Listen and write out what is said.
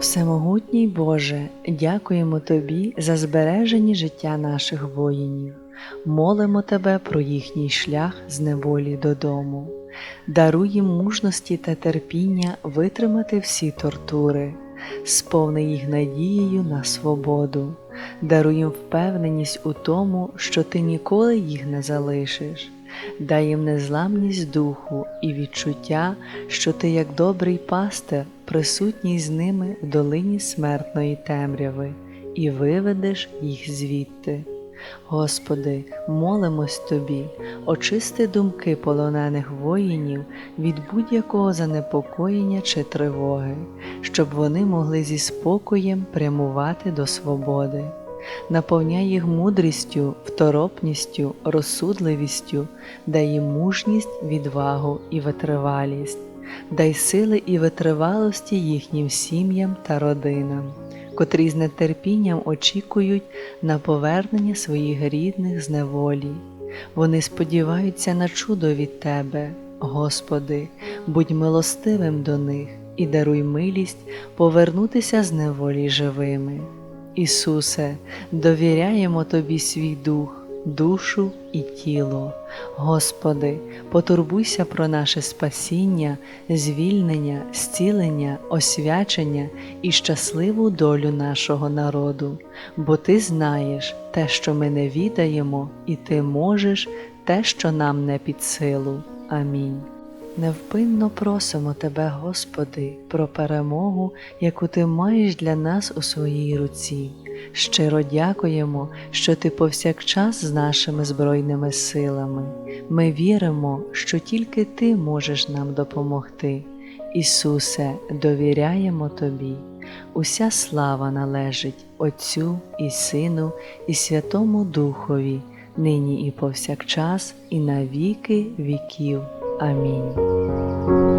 Всемогутній Боже, дякуємо Тобі за збережені життя наших воїнів, молимо Тебе про їхній шлях з неволі додому, даруй їм мужності та терпіння витримати всі тортури, сповни їх надією на свободу, даруй їм впевненість у тому, що Ти ніколи їх не залишиш. Дай їм незламність духу і відчуття, що ти, як добрий пастир, присутній з ними в долині смертної темряви, і виведеш їх звідти. Господи, молимось Тобі, очисти думки полонених воїнів від будь-якого занепокоєння чи тривоги, щоб вони могли зі спокоєм прямувати до свободи. Наповняй їх мудрістю, второпністю, розсудливістю, дай їм мужність, відвагу і витривалість, дай сили і витривалості їхнім сім'ям та родинам, котрі з нетерпінням очікують на повернення своїх рідних з неволі. Вони сподіваються на чудо від Тебе, Господи, будь милостивим до них і даруй милість повернутися з неволі живими. Ісусе, довіряємо Тобі свій дух, душу і тіло. Господи, потурбуйся про наше спасіння, звільнення, зцілення, освячення і щасливу долю нашого народу, бо Ти знаєш те, що ми не відаємо, і Ти можеш те, що нам не під силу. Амінь. Невпинно просимо Тебе, Господи, про перемогу, яку Ти маєш для нас у своїй руці. Щиро дякуємо, що Ти повсякчас з нашими Збройними силами. Ми віримо, що тільки Ти можеш нам допомогти. Ісусе, довіряємо Тобі. Уся слава належить Отцю і Сину, і Святому Духові, нині і повсякчас, і на віки віків. Амінь.